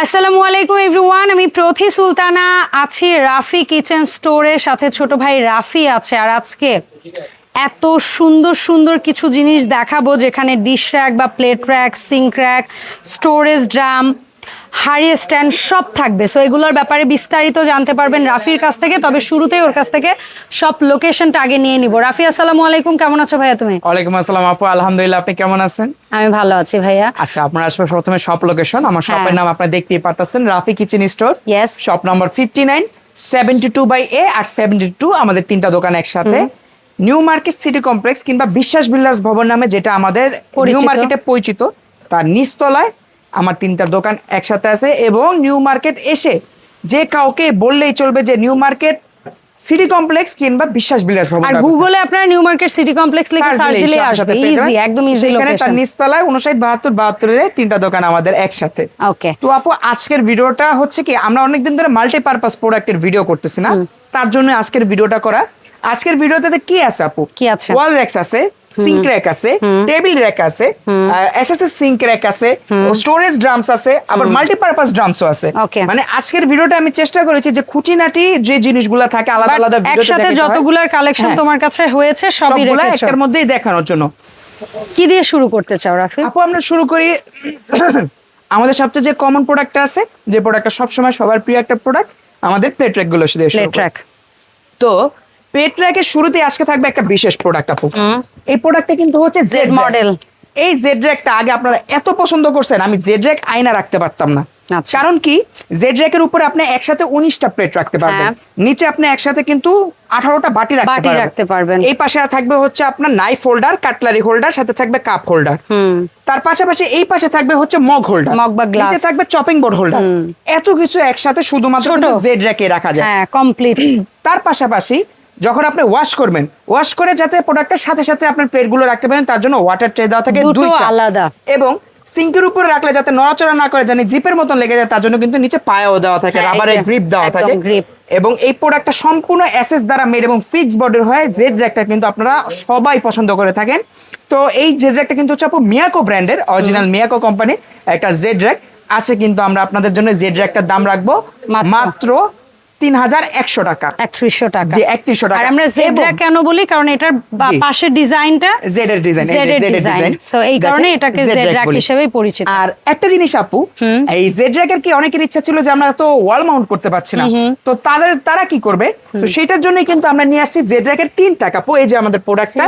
আসসালামু আলাইকুম এভরিওয়ান আমি প্রথি সুলতানা, আছি রাফি কিচেন স্টোরের সাথে ছোট ভাই রাফি আছে। আর আজকে এত সুন্দর সুন্দর কিছু জিনিস দেখাবো যেখানে ডিশ র্যাক বা plate rack sink rack storage drum হাড়ি স্ট্যান্ড সব থাকবে। সো এগুলোর ব্যাপারে বিস্তারিত জানতে পারবেন রাফির কাছ থেকে তবে শুরুতেই ওর কাছ থেকে সব লোকেশনটা আগে নিয়ে নিব। রাফি আসসালামু আলাইকুম কেমন আছো ভাইয়া তুমি? ওয়ালাইকুম আসসালাম আপু আলহামদুলিল্লাহ আপনি কেমন আছেন? আমি ভালো আছি ভাইয়া। আচ্ছা আপনার আসবে প্রথমে শপ লোকেশন আমার শপের হ্যাঁ। নাম আপনারা দেখতেই পারতেছেন Rafi kitchen store yes shop number fifty nine seventy two by A R seventy two আমাদের তিনটা দোকান একসাথে। নিউ মার্কেট সিটি কমপ্লেক্স কিংবা বিশ্বাস বিল্ডার্স ভবন নামে যেটা আমাদের নিউ পরিচিত। মার্কেটে পরিচিত তার নিচতলায় আমার তিনটা দোকান একসাথে আছে এবং নিউ মার্কেট এসে যে কাউকে বললেই চলবে যে নিউ মার্কেট সিটি কমপ্লেক্স কিংবা বিশ্বাস বিল্ডার্স ভবন আর গুগলে আপনার নিউ মার্কেট সিটি কমপ্লেক্স লিখে সার্চ দিলে আসবে। ইজি একদম ইজি সেখানে তার লোকেশন নিচতলায় উনষাট বাহাত্তর বাহাত্তরের তিনটা দোকান আমাদের একসাথে। ওকে তো আপু আজকের ভিডিওটা হচ্ছে কি আমরা অনেকদিন ধরে মাল্টিপারপাস প্রোডাক্টের ভিডিও করতেছি না। তার জন্য আজকের ভিডিওটা করা। আজকের ভিডিওতে কি আছে আপু? কি আছে? ওয়াল র্যাক্স আছে সিঙ্ক র্যাক আছে টেবিল র্যাক আছে এসএসএস সিঙ্ক র্যাক আছে স্টোরেজ ড্রামস আছে আবার মাল্টিপারপাস ড্রামসও আছে। মানে আজকের ভিডিওটা আমি চেষ্টা করেছি যে খুঁটিনাটি যে জিনিসগুলো থাকে আলাদা আলাদা ভিডিওতে একসাথে। যতগুলার কালেকশন হ্যাঁ, তোমার কাছে হয়েছে সবই রেখেছো। একটার মধ্যেই দেখানোর জন্য। কি দিয়ে শুরু করতে চাও রাফি? আপু আমরা শুরু করি। আমাদের সবচেয়ে যে কমন প্রোডাক্টটা আছে যে প্রোডাক্টটা সবসময় সবার প্রিয় একটা প্রোডাক্ট আমাদের প্লেটগুলো দিয়ে শুরু তো প্লেট র্যাকের শুরুতে আজকে থাকবে একটা বিশেষ প্রোডাক্ট আপু। এই প্রোডাক্টটা কিন্তু হচ্ছে জেড মডেল এই জেড র্যাকটা আগে আপনারা এত পছন্দ করছেন আমি জেড র্যাক আয়না রাখতে পারতাম না। আচ্ছা। কারণ কি? জেড র্যাকের উপরে আপনি একসাথে উনিশটা প্লেট রাখতে পারবেন। হ্যাঁ। নিচে আপনি একসাথে কিন্তু আঠারোটা বাটি রাখতে পারবেন। এই পাশে থাকবে হচ্ছে আপনার নাইফ হোল্ডার কাটলারি হোল্ডার সাথে থাকবে কাপ হোল্ডার হুম। তার পাশাপাশি এই পাশে থাকবে হচ্ছে মগ হোল্ডার মগ বা। নিচে থাকবে চপিং বোর্ড হোল্ডার এত কিছু একসাথে শুধুমাত্র। জেড র্যাকে রাখা যায়। হ্যাঁ কমপ্লিট তার পাশাপাশি যখন আপনি ওয়াশ করবেন ওয়াশ করে যাতে প্রোডাক্টের সাথে সাথে আপনার প্লেটগুলো রাখতে পারেন তার জন্য ওয়াটার ট্রে দেওয়া থাকে দুইটা। আলাদা। এবং সিঙ্কের উপরে রাখলে যাতে নড়াচড়া না করে জানি জিপের মতন লেগে যায় তার জন্য কিন্তু নিচে পায়াও দেওয়া থাকে হ্যাঁ, রাবারের গ্রিপ দেওয়া থাকে। এবং এই প্রোডাক্টটা সম্পূর্ণ এসএস দ্বারা মেড এবং ফিক্সড বডির হয় জেড র্যাকটা কিন্তু আপনারা সবাই পছন্দ করে থাকেন। তো এই জেড র্যাকটা কিন্তু হচ্ছে আপু মিয়াকো ব্র্যান্ডের অরিজিনাল মিয়াকো কোম্পানি একটা জেড র্যাক আছে কিন্তু আমরা আপনাদের জন্য জেড র্যাকটার দাম রাখব মাত্র? তিন হাজার একশো টাকা। একত্রিশশো টাকা। জি, 3100 টাকা। আমরা জেডরা এবং- কেন বলি? কারণ এটার পাশের ডিজাইনটা জেড ডিজাইন জেড এর ডিজাইন সো এই কারণে এটাকে জেড র্যাক হিসেবেই পরিচিত। আর একটা জিনিস আপু এই জেড র্যাকের কি অনেকের ইচ্ছা ছিল যে আমরা তো ওয়াল মাউন্ট করতে পারছি না? তো তাদের তারা কি করবে? তো সেটার জন্যই কিন্তু আমরা নিয়ে আসছি জেড র্যাকের তিন টাকা। এই যে আমাদের প্রোডাক্টটা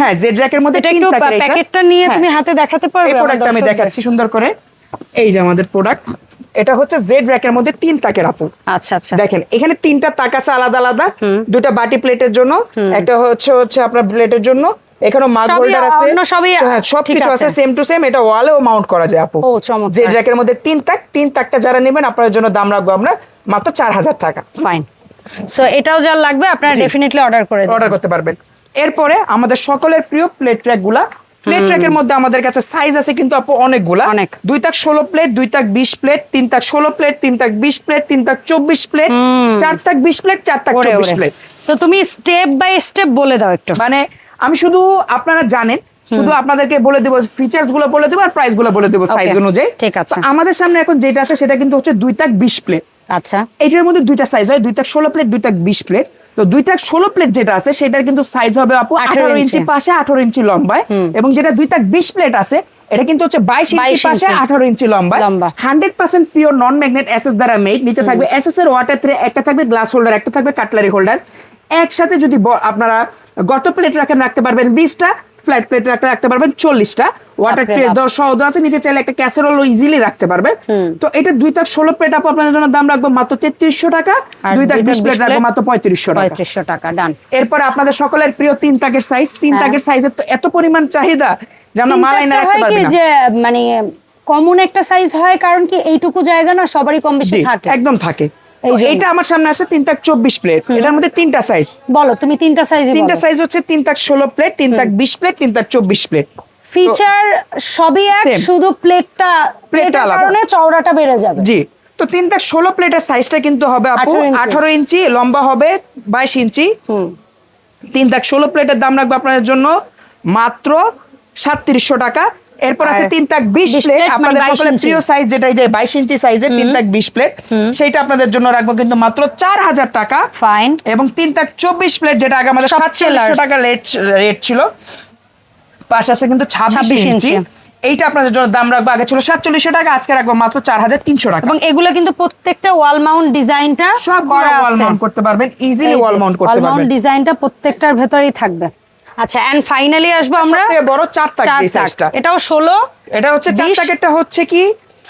হ্যাঁ জেড র্যাকের মধ্যে তিন প্যাকেটটা নিয়ে হ্যাঁ, তুমি হাতে দেখাতে পারবে? এই প্রোডাক্টটা আমি দেখাচ্ছি সুন্দর করে। এই যে আমাদের প্রোডাক্ট এটা হচ্ছে জেড র্যাকের মধ্যে তিন তাকের আপু। আচ্ছা আচ্ছা। দেখেন এখানে তিনটা তাক আছে আলাদা আলাদা দুটা বাটি প্লেটের জন্য একটা হচ্ছে হচ্ছে আপনার প্লেটের জন্য এখানে মাগ হোল্ডার আছে। হ্যাঁ সবকিছু আছে। সেম টু সেম এটা ওয়ালেও মাউন্ট করা যায় আপু। যে মধ্যে তিন তাক তিন তাকটা যারা নেবেন আপনার জন্য দাম রাখব আমরা মাত্র চার হাজার টাকা। ফাইন সো এটাও যার লাগবে আপনারা ডেফিনেটলি অর্ডার করে অর্ডার করতে পারবেন। এরপরে আমাদের সকলের প্রিয় প্লেট ট্র্যাকগুলা প্লেট ট্র্যাকের মধ্যে আমাদের কাছে সাইজ আছে কিন্তু আপু অনেকগুলা। অনেক। দুই তাক ষোলো প্লেট দুই তাক বিশ প্লেট তিন তাক ষোলো প্লেট তিন তাক বিশ প্লেট তিন তাক চব্বিশ প্লেট চার তাক বিশ প্লেট চার তাক চব্বিশ প্লেট সো তুমি স্টেপ বাই স্টেপ বলে দাও একটু। মানে আমি শুধু আপনারা জানেন শুধু আপনাদেরকে বলে দেবো ফিচার্সগুলো বলে দেবো আর প্রাইসগুলো বলে দেবো সাইজ অনুযায়ী। ঠিক আছে। আমাদের সামনে এখন যেটা আছে সেটা কিন্তু হচ্ছে দুই তাক বিশ প্লেট আচ্ছা। এইটার মধ্যে দুইটা সাইজ হয় দুই তাক ষোলো প্লেট দুই তাক বিশ প্লেট তো দুইটা ষোলো প্লেট যেটা আছে সেটার কিন্তু সাইজ হবে আপু আঠারো ইঞ্চি। পাশে আঠারো ইঞ্চি লম্বায়। এবং যেটা দুইটা বিশ প্লেট আছে এটা কিন্তু হচ্ছে বাইশ ইঞ্চি পাশে আঠারো ইঞ্চি লম্বা। Hundred percent pure non magnet SS দ্বারা মেড নিচে থাকবে এসএস এর ওয়াটার ট্রে একটা থাকবে গ্লাস হোল্ডার একটা থাকবে কাটলারি হোল্ডার একসাথে যদি আপনারা গত প্লেট রাখেন রাখতে পারবেন বিশটা ফ্ল্যাট প্লেট রাখতে রাখতে পারবেন চল্লিশটা। ওয়াটার ট্রে দশ সহ দেওয়া আছে নিচে চাইলে একটা ক্যাসেরোল ইজিলি রাখতে পারবেন তো এটা দুই তাক ষোলো প্লেট আপু আপনাদের জন্য দাম রাখব মাত্র তেত্রিশশো টাকা দুই তাক বিশ প্লেট রাখব মাত্র পঁয়ত্রিশশো টাকা। পঁয়ত্রিশশো টাকা ডান এরপর আপনাদের সকলের প্রিয় তিন তাকের সাইজ তিন হ্যাঁ। তাকের সাইজের তো এত পরিমাণ চাহিদা যে আমরা মালাই না রাখতে পারব না। যে মানে কমন একটা সাইজ হয় কারণ কি এইটুকু জায়গা না সবারই কম বেশি থাকে। একদম থাকে। এটা আমার সামনে আছে তিন তাক চব্বিশ প্লেট এটার মধ্যে তিনটা সাইজ বলো তুমি তিনটা সাইজ তিনটা সাইজ হচ্ছে তিন তাক ষোলো প্লেট তিন তাক বিশ প্লেট তিন তাক চব্বিশ প্লেট ফিচার সবই এক শুধু প্লেটটা প্লেটটা আলাদা। কারণে চওড়াটা বেড়ে যাবে। জি তো তিন তাক ষোলো প্লেটের সাইজটা কিন্তু হবে আপু 18 ইঞ্চি। আঠারো ইঞ্চি লম্বা হবে বাইশ ইঞ্চি। হুম। তিন তাক ষোলো প্লেটের দাম রাখব আপনাদের জন্য মাত্র সাতত্রিশশো টাকা। এরপর আছে আর তিন তাক বিশ 20 প্লেট মানে আপনাদের সকলের প্রিয় সাইজ যেটা এই যে বাইশ ইঞ্চি সাইজের তিন তাক বিশ প্লেট সেইটা আপনাদের জন্য রাখব কিন্তু মাত্র চার হাজার টাকা। ফাইন এবং তিন তাক চব্বিশ প্লেট যেটা আগে আমাদের large। টাকা রেট রেট ছিল। পাশে আছে কিন্তু ছাব্বিশ ইঞ্চি। এইটা আপনাদের জন্য দাম রাখব। আগে ছিল সাতচল্লিশশো টাকা আজকে রাখব মাত্র চার হাজার তিনশো টাকা। এবং এগুলো কিন্তু প্রত্যেকটা ওয়াল মাউন্ট ডিজাইনটা সব ওয়াল মাউন্ট করতে পারবেন ইজিলি ওয়াল মাউন্ট করতে পারবেন। ডিজাইনটা প্রত্যেকটার ভেতরেই থাকবে। আচ্ছা এন্ড ফাইনালি আসব আমরা। বড় চার তাক চার এই তাক। সাইজটা এটাও ষোলো এটা হচ্ছে চার 20 তাকেরটা হচ্ছে কি?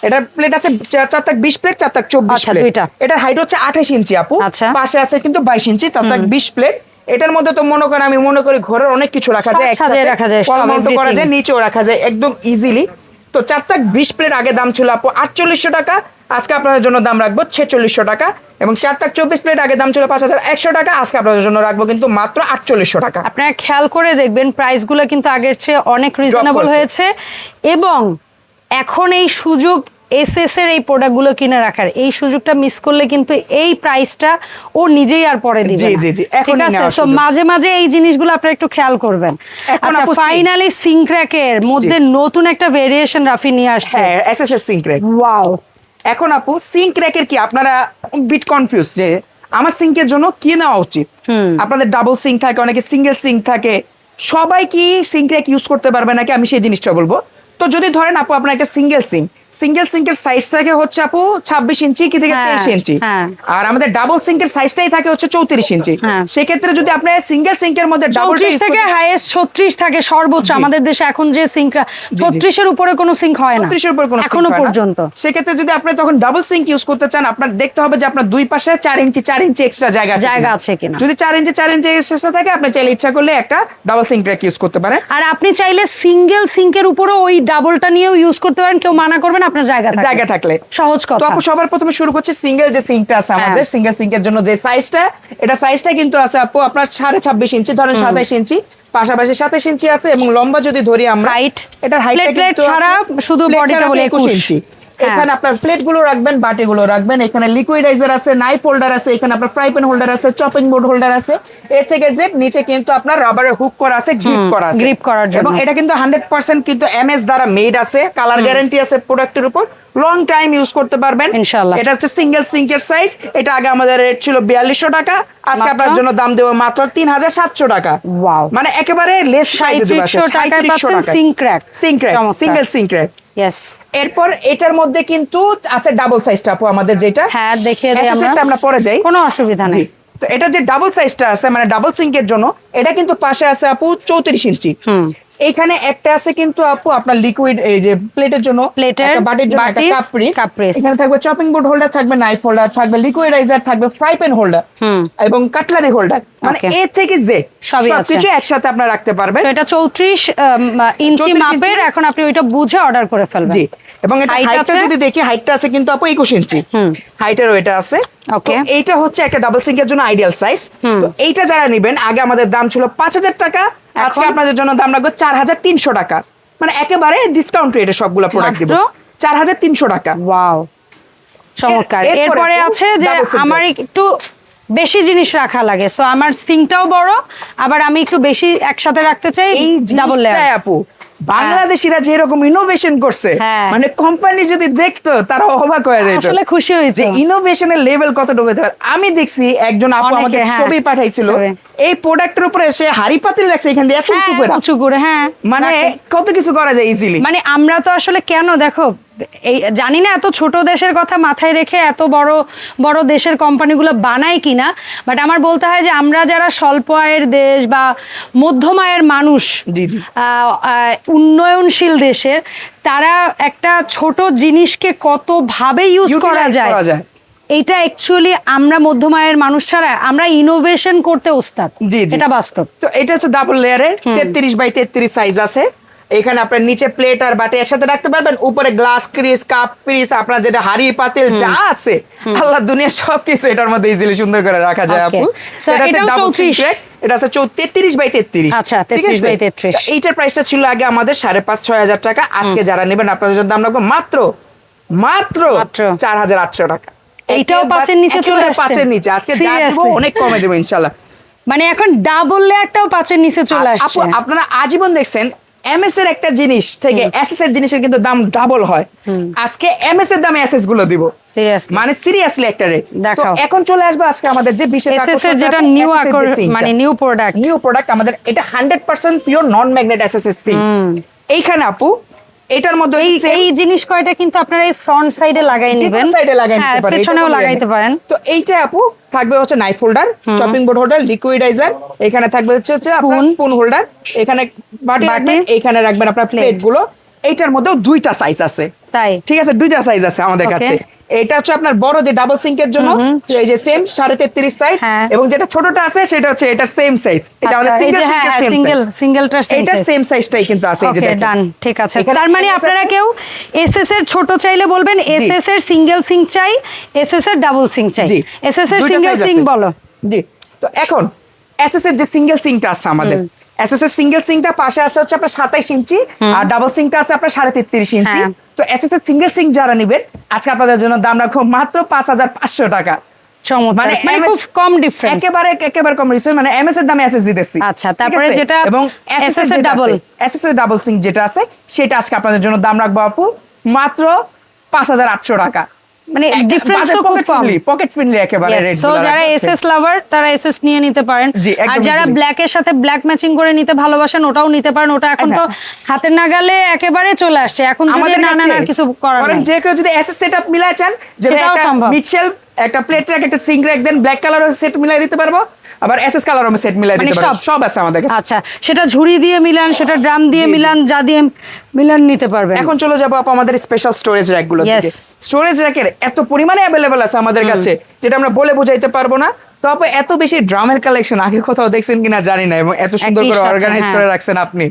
এটার প্লেট আছে চার- তাক বিশ প্লেট চার তাক চব্বিশ আচ্ছা, প্লেট এটার হাইট হচ্ছে আঠাশ ইঞ্চি আপু। আচ্ছা। পাশে আছে কিন্তু বাইশ ইঞ্চি চার তাক বিশ প্লেট এটার মধ্যে তো মনে করেন আমি মনে করি ঘরের অনেক কিছু রাখা যায় সাজিয়ে রাখা যায়, করা যায় নিচেও রাখা যায় একদম ইজিলি তো চার তাক বিশ প্লেট আগে দাম ছিল আপু আটচল্লিশশো টাকা আজকে আপনাদের জন্য দাম রাখব ছেচল্লিশশো টাকা এবং চার তাক চব্বিশ প্লেট আগে দাম ছিল পাঁচ হাজার একশো টাকা আজকে আপনাদের জন্য রাখব কিন্তু মাত্র আটচল্লিশশো টাকা। আপনারা খেয়াল করে দেখবেন প্রাইসগুলো কিন্তু আগের চেয়ে অনেক রিজনেবল হয়েছে এবং এখন এই সুযোগ এসএস এর এই প্রোডাক্টগুলো কিনে রাখার। এই সুযোগটা মিস করলে কিন্তু এই প্রাইসটা ও নিজেই আর পরে দিবে জি, জি, জি, ঠিক আছে? সো মাঝে মাঝে এই জিনিসগুলো আপনারা একটু খেয়াল করবেন। আচ্ছা ফাইনালি সিঙ্ক্র্যাকের মধ্যে নতুন একটা ভেরিয়েশন রাফি নিয়ে আসছে। হ্যাঁ S S S sink wow এখন আপু সিঙ্ক র্যাকের কি? আপনারা বিট কনফিউজ যে আমার সিঙ্কের জন্য কি নেওয়া উচিত? আপনাদের ডাবল সিঙ্ক থাকে অনেকে সিঙ্গেল সিঙ্ক থাকে। সবাই কি সিঙ্ক র্যাক ইউজ করতে পারবে নাকি? আমি সেই জিনিসটা বলব। তো যদি ধরেন আপু আপনার একটা সিঙ্গেল সিঙ্ক সিঙ্গেল সিঙ্কের সাইজ থাকে হচ্ছে আপু ছাব্বিশ ইঞ্চি কি থেকে হ্যাঁ, তেইশ ইঞ্চি হ্যাঁ। আর আমাদের ডাবল সিঙ্কের সাইজটাই থাকে হচ্ছে চৌত্রিশ ইঞ্চি হ্যাঁ। সেক্ষেত্রে যদি আপনি সিঙ্গেল সিঙ্কের মধ্যে চৌত্রিশ থেকে হাইয়েস্ট ছত্রিশ থাকে সর্বোচ্চ আমাদের দেশে এখন যে সিঙ্ক ছত্রিশের উপরে কোনো সিঙ্ক হয় না। 36 এর উপর কোনো এখনও হয়। পর্যন্ত। সেক্ষেত্রে যদি আপনি তখন ডাবল সিঙ্ক ইউজ করতে চান আপনার দেখতে হবে যে আপনার দুই পাশে চার ইঞ্চি চার ইঞ্চি এক্সট্রা জায়গা আছে জায়গা আছে কিনা। যদি চার ইঞ্চি চার ইঞ্চি এক্সট্রা থাকে আপনি চাইলে ইচ্ছা করলে একটা ডাবল সিঙ্ক ইউজ করতে পারেন। আর আপনি চাইলে সিঙ্গেল সিঙ্কের উপরও ওই ডাবলটা নিয়েও ইউজ করতে পারেন কেউ মানা করবেন আপনার জায়গা। জায়গা থাকলে সহজ তো কথা আপু সবার প্রথমে শুরু করছে সিঙ্গেল যে সিঙ্কটা আছে আমাদের হ্যাঁ। সিঙ্গেল সিঙ্কের জন্য যে সাইজটা এটা সাইজটা কিন্তু আছে আপু আপনার সাড়ে ছাব্বিশ ইঞ্চি ধরেন সাতাইশ ইঞ্চি পাশাপাশি সাতাইশ ইঞ্চি আছে এবং লম্বা যদি ধরি আমরা হাইট এটার কিন্তু ছাড়া শুধু বডিটা বলে 21 ইঞ্চি। এখানে আপনার প্লেটগুলো রাখবেন বাটি গুলো রাখবেন। এখানে লিকুইডাইজার আছে নাইফ হোল্ডার আছে এখানে আপনার ফ্রাই প্যান হোল্ডার আছে চপিং বোর্ড হোল্ডার আছে। এর থেকে যে নিচে কিন্তু আপনার রাবারের হুক করা আছে গ্রিপ করা আছে। grip করার জন্য। এবং এটা কিন্তু হান্ড্রেড পার্সেন্ট কিন্তু এমএস দ্বারা মেড আছে। কালার গ্যারান্টি আছে প্রোডাক্টের উপর। লং টাইম ইউজ করতে পারবেন। ইনশাআল্লাহ। এটা হচ্ছে সিঙ্গেল সিঙ্কের সাইজ এটা আগে আমাদের রেট ছিল বিয়াল্লিশশো টাকা। আজকে আপনার জন্য দাম দেবো মাত্র তিন হাজার সাতশো টাকা। Wow. মানে একেবারে লেস সাঁইত্রিশশো টাকায় পাচ্ছেন sink rack। Sink. Single sink rack yes এরপর এটার মধ্যে কিন্তু আছে ডাবল সাইজটা আপু আমাদের যেটা। হ্যাঁ দেখিয়ে দিই আমরা। আমরা পরে যাই। কোনো অসুবিধা নেই। তো এটা যে ডাবল সাইজটা আছে মানে ডাবল সিঙ্কের জন্য এটা কিন্তু পাশে আছে আপু চৌত্রিশ ইঞ্চি। এখানে একটা আছে কিন্তু আপু আপনার লিকুইড এই যে প্লেটের জন্য একটা বাটির জন্য একটা কাপ piece। এখানে থাকবে চপিং বোর্ড হোল্ডার থাকবে নাইফ হোল্ডার থাকবে লিকুইডাইজার থাকবে ফ্রাই প্যান হোল্ডার এবং কাটলারি হোল্ডার মানে. এ থেকে জে সবই আছে। সবকিছু একসাথে আপনারা রাখতে পারবেন। তো এটা চৌত্রিশ ইঞ্চি 34 মাপের এখন আপনি ওইটা বুঝে অর্ডার করে ফেলবেন। জি এবং এটা হাইটটা যদি দেখি হাইটটা আছে কিন্তু আপু একুশ ইঞ্চি হাইটেরও এটা আছে. তো এইটা হচ্ছে একটা ডাবল সিঙ্কের জন্য আইডিয়াল সাইজ তো এইটা যারা নেবেন আগে আমাদের দাম ছিল পাঁচ হাজার টাকা আজকে আপনাদের জন্য দাম রাখব চার হাজার তিনশো টাকা। মানে একেবারে ডিসকাউন্ট রেটে সবগুলো প্রোডাক্ট দিব। চার হাজার তিনশো টাকা। ওয়াও চমৎকার। এরপরে আছে যে আমার একটু বেশি জিনিস রাখা লাগে। সো আমার সিঙ্কটাও বড় আবার আমি একটু বেশি একসাথে রাখতে চাই এই ডাবল লেয়ার আপু বাংলাদেশিরা যেরকম ইনোভেশন করছে হ্যাঁ। মানে কোম্পানি যদি দেখতো তারা অবাক হয়ে যেত। আসলে খুশি যে ইনোভেশনের লেভেল হতে পারে? আমি দেখছি একজন আপু আমাকে হ্যাঁ, ছবি পাঠাইছিল। এই প্রোডাক্টের উপরে সে হাড়ি পাতিল রাখছে এখান দিয়ে এত উঁচু হ্যাঁ, করে। উঁচু করে হ্যাঁ মানে কত কিছু করা যায় ইজিলি মানে আমরা তো আসলে কেন দেখো এই জানি না এত ছোট দেশের কথা মাথায় রেখে এত বড় বড় দেশের কোম্পানিগুলো বানায় কিনা বাট আমার বলতে হয় যে আমরা যারা স্বল্প আয়ের দেশ বা মধ্যম আয়ের মানুষ উন্নয়নশীল দেশের তারা একটা ছোট জিনিসকে কতভাবে ইউজ করা যায়। এটা অ্যাকচুয়ালি আমরা মধ্যম আয়ের মানুষ ছাড়া আমরা ইনোভেশন করতে ওস্তাদ। জি এটা বাস্তব। তো এটা হচ্ছে ডাবল লেয়ারের তেত্রিশ বাই তেত্রিশ সাইজ আছে। এখানে আপনার নিচে প্লেট আর বাটি একসাথে রাখতে পারবেন উপরে গ্লাস ক্রিস কাপ পিস আপনার যেটা হাড়ি পাতিল যা আছে আল্লাহ দুনিয়া সবকিছু এটার মধ্যে ইজিলি সুন্দর করে রাখা যায়. আপু। এটা হচ্ছে ডাবল 34 সিক্রেট এটা আছে তেত্রিশ বাই তেত্রিশ। আচ্ছা, 33 by 33 এইটার প্রাইসটা ছিল আগে আমাদের সাড়ে পাঁচ ছয় হাজার টাকা। আজকে যারা নেবেন আপনাদের জন্য মাত্র মাত্র মাত্র। চার হাজার আটশো টাকা। এইটাও পাঁচের নিচে চলে আসছে? পাঁচের নিচে। আজকে যা দিব? অনেক কমে দেবো ইনশাল্লাহ মানে এখন ডাবল লেয়ারটাও পাঁচের নিচে চলে আসছে। আপু আপনারা আজীবন দেখছেন এমএস এর একটা জিনিস থেকে এসএস এর জিনিসের কিন্তু দাম ডাবল হয়। আজকে এমএস এর দামে এসএসগুলো দিব। সিরিয়াসলি মানে সিরিয়াসলি একটা রেট তো এখন চলে আসবে আজকে আমাদের যে বিশেষ এসএস এর যেটা নিউ মানে নিউ প্রোডাক্ট নিউ প্রোডাক্ট আমাদের এটা hundred percent pure non magnet SS sink এইখানে আপু এটার মধ্যে এই এই জিনিস কয়টা কিন্তু আপনারা এই ফ্রন্ট সাইডে লাগাই নেবেন। সাইডে লাগাই হ্যাঁ নিতে পারেন পেছনেও লাগাইতে পারেন। তো এইটা আপু থাকবে হচ্ছে knife holder chopping board holder liquidizer এখানে থাকবে হচ্ছে হচ্ছে আপনার স্পুন হোল্ডার এখানে বাটি। রাখবেন এখানে রাখবেন আপনার। প্লেটগুলো। এইটার মধ্যেও দুইটা সাইজ আছে। তাই। ঠিক আছে দুইটা সাইজ আছে আমাদের কাছে। এটা হচ্ছে আপনার বড় যে ডাবল সিঙ্কের জন্য এই যে সেম সাড়ে তেত্রিশ সাইজ হ্যাঁ। এবং যেটা ছোটটা আছে সেটা হচ্ছে এটা সেম সাইজ এটা আমাদের আচ্ছা, এই সিঙ্গেল সিঙ্গেল সিঙ্গেলটার এটা সেম সাইজটাই কিন্তু আছে এই যে দেখেন। ডান ঠিক আছে। তার মানে আপনারা। কেউ এসএস এর ছোট চাইলে বলবেন এসএস এর সিঙ্গেল সিঙ্ক চাই এসএস এর ডাবল সিঙ্ক চাই। এসএস এর সিঙ্গেল সিঙ্ক বলো। জি। তো এখন এসএস এর যে সিঙ্গেল সিঙ্কটা আছে আমাদের এসএস এর সিঙ্গেল সিঙ্কটা পাশে আছে হচ্ছে আপনার সাতাইশ ইঞ্চি আর ডাবল সিঙ্কটা আছে আপনার সাড়ে তেত্রিশ ইঞ্চি হ্যাঁ। তো এসএস এর সিঙ্গেল সিঙ্ক যারা নেবেন আজকে আপনাদের জন্য দাম রাখব মাত্র পাঁচ হাজার পাঁচশো টাকা মানে মানে খুব কম ডিফারেন্স একেবারে একেবারে কম মানে এমএস এর দামে এসএস দিতেছি আচ্ছা, তারপরে যেটা এবং এর double। এসএস এর ডাবল সিঙ্ক যেটা আছে সেটা আজকে আপনাদের জন্য দাম রাখব আপু মাত্র পাঁচ হাজার আটশো টাকা মানে ডিফারেন্স তো খুব কম পকেট ফ্রেন্ডলি একেবারে রেট সো যারা এসএস লাভার তারা এসএস নিয়ে নিতে পারেন। আর যারা ব্ল্যাক এর সাথে ব্ল্যাক ম্যাচিং করে নিতে ভালোবাসেন ওটাও নিতে পারেন। ওটা এখন তো হাতের নাগালে একেবারে চলে আসছে। এখন যদি আমাদের না না কিছু করার নেই। যে কেউ যদি এসএস সেটআপ মিলাই চান যে একটা। মিডশেল একটা প্লেট র্যাক একটা সিঙ্ক র্যাক দেন ব্ল্যাক কালারের সেট মিলাই দিতে পারব। আবার এসএস কালারের সেট মিলাই মানে দিতে পারব। সব? সব আছে আমাদের কাছে। আচ্ছা সেটা ঝুড়ি দিয়ে মিলান সেটা ড্রাম দিয়ে। মিলান যা দিয়ে মিলান নিতে পারবেন। এখন চলে যাব আপু আমাদের স্পেশাল স্টোরেজ র্যাকগুলো Yes. দিকে। স্টোরেজ র্যাকের এত পরিমাণে অ্যাভেলেবল আছে আমাদের কাছে যেটা আমরা বলে বোঝাইতে পারব না। তারপর এত বেশি ড্রামের কালেকশন আগে কোথাও দেখছেন কিনা জানি না এবং এত সুন্দর করে অর্গানাইজ হ্যাঁ। করে রাখছেন আপনি।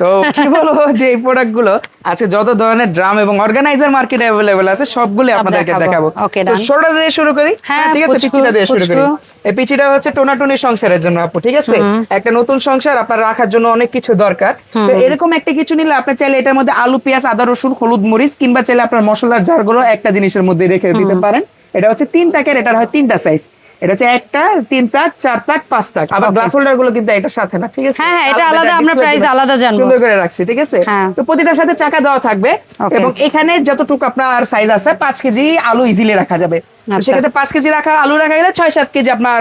তো কি বলব যে এই প্রোডাক্টগুলো আছে যত ধরনের ড্রাম এবং অর্গানাইজার মার্কেটে অ্যাভেলেবেল আছে সবগুলো সব আপনাদেরকে দেখাবো। তো. ছোটটা দিয়ে শুরু করি? হ্যাঁ, হ্যাঁ ঠিক আছে পিচিটা দিয়ে শুরু করি। এই পিচিটা হচ্ছে টোনাটুনি সংসারের জন্য আপু ঠিক আছে? একটা নতুন সংসার আপনার রাখার জন্য অনেক কিছু দরকার। তো এরকম একটা কিছু নিলে আপনি চাইলে এটার মধ্যে আলু পেঁয়াজ আদা রসুন হলুদ মরিচ কিংবা চাইলে আপনার মশলার জারগুলো একটা জিনিসের মধ্যে রেখে দিতে পারেন। এটা হচ্ছে তিন প্যাকেট এটার হয় তিনটা সাইজ এটা হচ্ছে একটা তিন তাক চার তাক পাঁচ তাক আবার গ্লাস হোল্ডারগুলো কিন্তু এটার সাথে না ঠিক আছে? হ্যাঁ, হ্যাঁ, এটা আলাদা, আমরা করে আলাদা জানব। সুন্দর করে রাখছি ঠিক আছে? হ্যাঁ। তো প্রতিটার সাথে চাকা দেওয়া থাকবে এবং এখানে যতটুকু আপনার সাইজ আছে পাঁচ কেজি আলু ইজিলি রাখা যাবে। আচ্ছা। সেক্ষেত্রে পাঁচ কেজি রাখা আলু রাখা গেলে ছয় সাত কেজি আপনার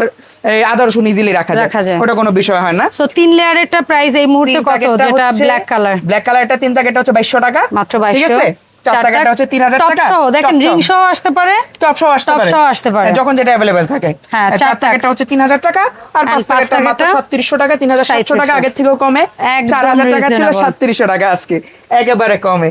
আদা রসুন ইজিলি রাখা যায়। ওটা কোনো বিষয় হয় না। তিন লেয়ারেরটা প্রাইস এই মুহূর্তে কত? যেটা ব্ল্যাক কালার ব্ল্যাক কালারটা তিন প্যাকেটটা হচ্ছে বাইশশো টাকা। মাত্র ঠিক আছে? হচ্ছে তিন হাজার টপ টাকা? সহ দেখেন টপ রিং সহ? আসতে পারে। টপ সহ আসতে টপ সহ আসতে পারে। হ্যাঁ, যখন যেটা থাকে। হ্যাঁ, হচ্ছে তিন হাজার টাকা আর পাঁচ পাঁচ মাত্র প্যাকেটটা সাতত্রিশশো টাকা তিন হাজার সাতশো টাকা আগের থেকেও কমে। একদম চার হাজার টাকা ছিল reasonable। সাতত্রিশশো টাকা আজকে। একেবারে কমে।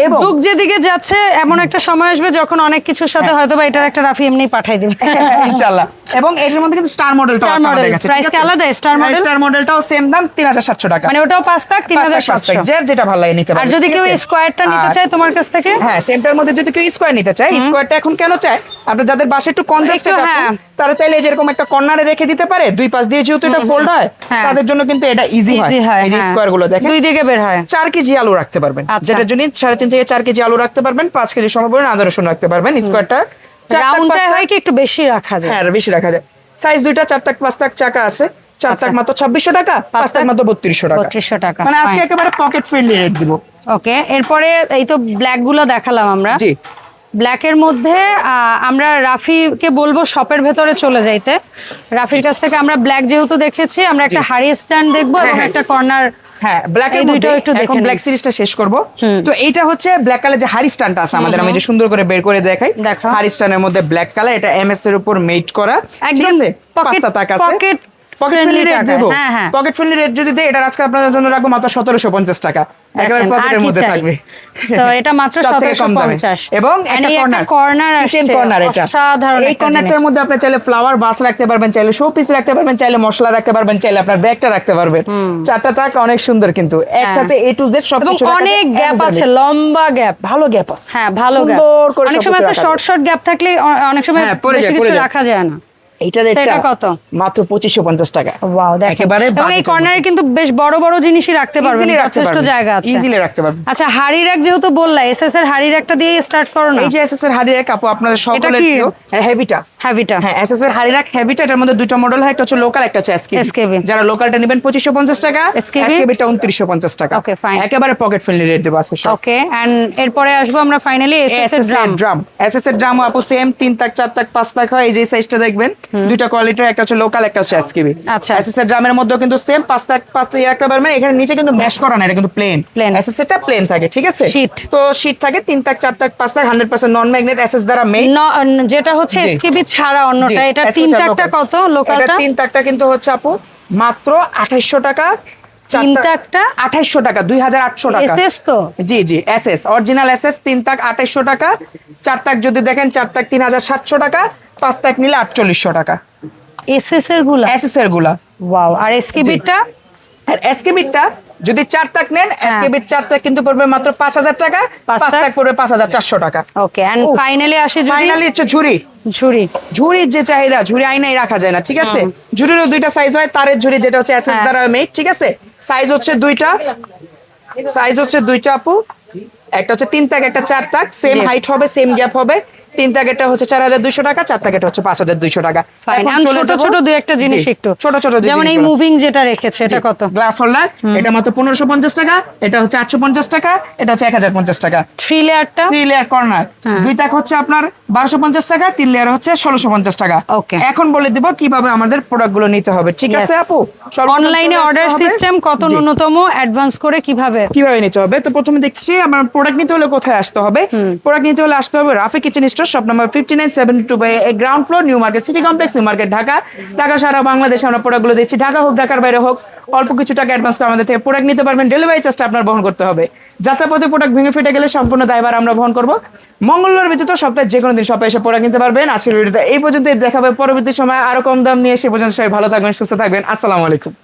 এবং যুগ যেদিকে যাচ্ছে এমন একটা সময় আসবে যখন অনেক কিছুর সাথে হ্যাঁ। হয়তো বা এটার একটা রাফি এমনি পাঠাই দিবে ইনশাআল্লাহ এবং এর মধ্যে কিন্তু স্টার মডেলটা Star আছে আমাদের কাছে price কি আলাদা? Star model? স্টার মডেলটাও সেম দাম 3700 টাকা মানে ওটাও পাঁচ তাক তিন হাজার সাতশো যার যেটা ভালো লাগে নিতে আর যদি কেউ? স্কোয়ারটা নিতে চায় তোমার কাছ থেকে হ্যাঁ সেমটার মধ্যে যদি কেউ স্কোয়ার নিতে চায় স্কোয়ারটা এখন কেন চায় আপনার যাদের বাসা একটু কনজাস্টেড হ্যাঁ। তারা চাইলে যেরকম একটা কর্নারে রেখে দিতে পারে দুই পাশ দিয়ে যেহেতু এটা ফোল্ড হয় হ্যাঁ। তাদের জন্য কিন্তু এটা ইজি হয় এই যে। স্কোয়ারগুলো দেখেন দুই দিকে বের হয় চার কেজি আলু রাখতে পারবেন আচ্ছা। যেটার জন্য সাড়ে তিন থেকে চার কেজি আলু রাখতে পারবেন পাঁচ কেজি সমপরিমাণ আদা রসুন রাখতে পারবেন স্কোয়ারটা। রাউন্ডটা হয় কি একটু বেশি রাখা যায়? হ্যাঁ বেশি রাখা যায়। সাইজ দুইটা চার তাক পাঁচ তাক চাকা আছে। চার আচ্ছা। তাক মাত্র ছাব্বিশশো টাকা পাঁচ তাক তাক মাত্র বত্রিশশো টাকা। 3200 টাকা, মানে আজকে একেবারে পকেট ফ্রেন্ডলি রেট দিব। ওকে এরপরে এই তো ব্ল্যাকগুলো দেখালাম আমরা। জি। ব্ল্যাকের মধ্যে আমরা রাফিকে বলব শপের ভেতরে চলে যাইতে। রাফির কাছ থেকে আমরা ব্ল্যাক যেহেতু দেখেছি আমরা একটা। হাড়ি স্ট্যান্ড দেখব এবং হ্যাঁ, একটা কর্নার হ্যাঁ ব্ল্যাক এর দুইটাও একটু এখন। ব্ল্যাক সিরিজটা শেষ করব। তো এইটা হচ্ছে ব্ল্যাক কালার যে হারি স্টানটা আছে আমাদের আমি যে সুন্দর করে বের করে দেখাই। হারি স্টানের মধ্যে ব্ল্যাক কালার এটা এমএস এর উপর মেট করা। ঠিক আছে? পাঁচটা তাক আছে। pocket pocket friendly rate. দেবো। হ্যাঁ, হ্যাঁ। পকেট ফ্রেন্ডলি রেট যদি দেয় এটা আজকে আপনাদের জন্য রাখব মাত্র সতেরোশো পঞ্চাশ টাকা। একেবারে পকেটের মধ্যে থাকবে। So, এটা মাত্র সব থেকে কম দামে। 1750 এবং একটা কর্নার কিচেন কর্নার এটা। অসাধারণ এই কর্নারটার মধ্যে আপনি চাইলে ফ্লাওয়ার বাস রাখতে পারবেন চাইলে শো পিস রাখতে পারবেন চাইলে মশলা রাখতে পারবেন চাইলে আপনার ব্যাগটা রাখতে পারবেন। চারটা তাক অনেক সুন্দর কিন্তু। একসাথে এ টু জেড সব কিছু অনেক গ্যাপ আছে লম্বা গ্যাপ ভালো গ্যাপ আছে। হ্যাঁ ভালো গ্যাপ সুন্দর করে অনেক সময় শর্ট শর্ট গ্যাপ থাকলে অনেক সময় হ্যাঁ, বেশি কিছু রাখা যায় না। এইটা রেটটা কত? মাত্র পঁচিশশো পঞ্চাশ টাকা। ওয়াও দেখেন একেবারে এই কর্নারে কিন্তু বেশ বড় বড় জিনিসই রাখতে পারবেন যথেষ্ট জায়গা আছে। Easily রাখতে পারবেন। আচ্ছা হাড়ি রাখ যেহেতু বললা এসএস এর হাড়ি রাখটা দিয়ে স্টার্ট করো না। এই যে এসএস এর হারিয়ে কাপু আপনাদের সকলের প্রিয় হেভিটা হ্যাভিটা হ্যাঁ এসএস এর হারিরাক হেভিটা এটার মধ্যে দুটো মডেল হয় একটা হচ্ছে লোকাল একটা হচ্ছে এসকেবি যারা লোকালটা নেবেন পঁচিশশো পঞ্চাশ টাকা SKB? এসকেবিটা উনত্রিশশো পঞ্চাশ টাকা। Okay, fine. একেবারে পকেট ফ্রেন্ডলি রেট দেবো সব। ওকে এন্ড এরপরে আসব আমরা ফাইনালি এসএস এর এসএস ড্রাম ড্রাম এসএস এর ড্রাম আপু সেম তিন তাক চার তাক পাঁচ তাক হয় এই যে সাইজটা দেখবেন। দুইটা কোয়ালিটির একটা হচ্ছে লোকাল একটা হচ্ছে এসকেবি আচ্ছা। এসএস এর ড্রামের মধ্যেও কিন্তু সেম পাঁচ তাক পাঁচ তাক রাখতে পারবেন। এখানে নিচে কিন্তু ম্যাশ করা না এটা কিন্তু প্লেন Plain। এসএস প্লেন থাকে ঠিক আছে? Sheet। তো শীট থাকে তিন তাক চার তাক পাঁচ তাক hundred percent non magnet SS দ্বারা মেড ন- যেটা হচ্ছে। এসকেবি ছাড়া অন্যটা এটা তিন টাকটা কত? লোকালটা তিন তাকটা কিন্তু হচ্ছে আপু মাত্র আঠাইশশো টাকা। তিন তাকটা? আঠাইশশো টাকা দুই হাজার আটশো টাকা। এসএস তো? জি জি এসএস অরিজিনাল এসএস তিন তাক আঠাইশশো টাকা। চার তাক যদি দেখেন চার তাক তিন হাজার সাতশো টাকা। পাঁচ তাক নিলে আটচল্লিশশো টাকা। এসএস এরগুলা? এসএস এরগুলা। ওয়াও আর এসকেবিটা আর এসকেবিটটা যদি চার তাক নেন হ্যাঁ। চার তাক কিন্তু পড়বে মাত্র পাঁচ হাজার টাকা পাঁচ পাঁচ তাক? তাক পড়বে পাঁচ হাজার চারশো টাকা। ওকে এন্ড ফাইনালি আসে ফাইনালি হচ্ছে ঝুড়ি। ঝুড়ি। ঝুড়ির যে চাহিদা ঝুড়ি আইনাই রাখা যায় না ঠিক আছে? ঝুড়িরও দুইটা সাইজ হয় তারের ঝুড়ি যেটা হচ্ছে এসএস হ্যাঁ। দ্বারা মেড ঠিক আছে? সাইজ হচ্ছে দুইটা। সাইজ হচ্ছে দুইটা আপু। একটা হচ্ছে তিন তাক একটা চার তাক সেম হাইট হবে সেম গ্যাপ হবে। তিন তাকেরটা হচ্ছে চার হাজার দুইশো টাকা চার তাকেরটা হচ্ছে পাঁচ হাজার দুইশো টাকা। ছোট ছোট দুই একটা জিনিস একটু। ছোট ছোট যেমন এই মুভিং যেটা রেখেছে এটা কত? গ্লাস হোল্ডার এটা মাত্র পনেরোশো পঞ্চাশ টাকা এটা হচ্ছে আটশো পঞ্চাশ টাকা এটা হচ্ছে এক হাজার পঞ্চাশ টাকা। থ্রি লেয়ারটা থ্রি লেয়ার কর্নার। দুই তাক হচ্ছে আপনার বারোশো পঞ্চাশ টাকা তিন লেয়ার হচ্ছে ষোলোশো পঞ্চাশ টাকা. এখন বলে দিব কীভাবে আমাদের প্রোডাক্টগুলো নিতে হবে ঠিক আছে আপু? অনলাইনে অর্ডার সিস্টেম কত ন্যূনতম অ্যাডভান্স করে কীভাবে? কীভাবে নিতে হবে? তো প্রথমে দেখছি আমার প্রোডাক্ট নিতে হলে কোথায় আসতে হবে? প্রোডাক্ট নিতে হলে আসতে হবে রাফি কিচেন স্টোর ঢাকা আমরা নিতে পারবেন। ডেলিভারি আপনার বহন করতে হবে। প্রোডাক্ট ভেঙে ফেটে গেলে সম্পূর্ণ আমরা বহন মঙ্গলবার ব্যতীত সপ্তাহে যে কোনো দিন শপে এসে প্রোডাক্ট নিতে পারবেন। আজকের এই পর্যন্ত দেখাবে পরবর্তী সময় আরও কম দাম নিয়ে। সে পর্যন্ত সবাই ভালো থাকবেন, সুস্থ থাকবেন। আসসালামু আলাইকুম।